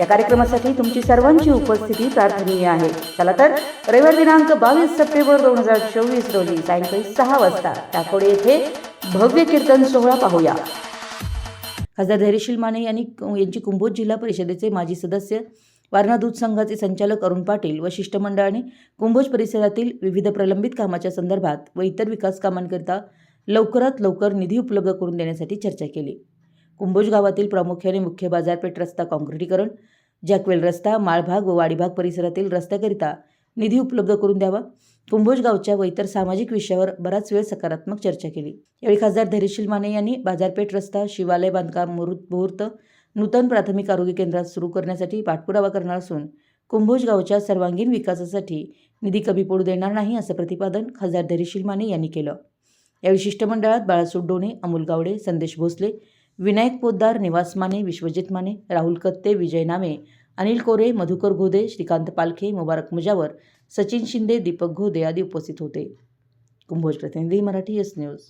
या कार्यक्रमासाठी तुमची सर्वांची उपस्थिती प्रार्थनीय आहे. चला तर रविवार दिनांक बावीस सप्टेंबर दोन हजार चोवीस रोजी सायंकाळी सहा वाजता टाकोडे येथे भव्य कीर्तन सोहळा पाहूया. खासदार धैर्यशील माने यांनी यांची कुंभोज जिल्हा परिषदेचे माजी सदस्य वारणा दूध संघाचे संचालक अरुण पाटील व शिष्टमंडळाने कुंभोज परिसरातील विविध प्रलंबित कामाच्या संदर्भात व इतर विकास कामांकरिता लवकरात लवकर निधी उपलब्ध करून देण्यासाठी चर्चा केली. कुंभोज गावातील प्रामुख्याने मुख्य बाजारपेठ रस्ता काँक्रिटीकरण जॅकवेल रस्ता माळभाग व वाडीभाग परिसरातील रस्त्याकरिता निधी उपलब्ध करून द्यावा. कुंभोज गावच्या व इतर सामाजिक विषयावर बराच वेळ सकारात्मक चर्चा केली. यावेळी खासदार धैर्यशील माने यांनी बाजारपेठ रस्ता शिवालय बांधकाम मुहूर्त मुहूर्त नूतन प्राथमिक आरोग्य केंद्रात सुरू करण्यासाठी पाठपुरावा करणार असून कुंभोज गावच्या सर्वांगीण विकासासाठी निधी कमी पडू देणार नाही असं प्रतिपादन खासदार धैर्यशील माने यांनी केलं. यावेळी शिष्टमंडळात बाळासूर डोणे अमोल गावडे संदेश भोसले विनायक पोद्दार निवास माने विश्वजित माने राहुल कत्ते विजय नामे अनिल कोरे मधुकर घोदे श्रीकांत पालखे मुबारक मुजावर सचिन शिंदे दीपक घोदे आदी उपस्थित होते. कुंभोज प्रतिनिधी मराठी एस न्यूज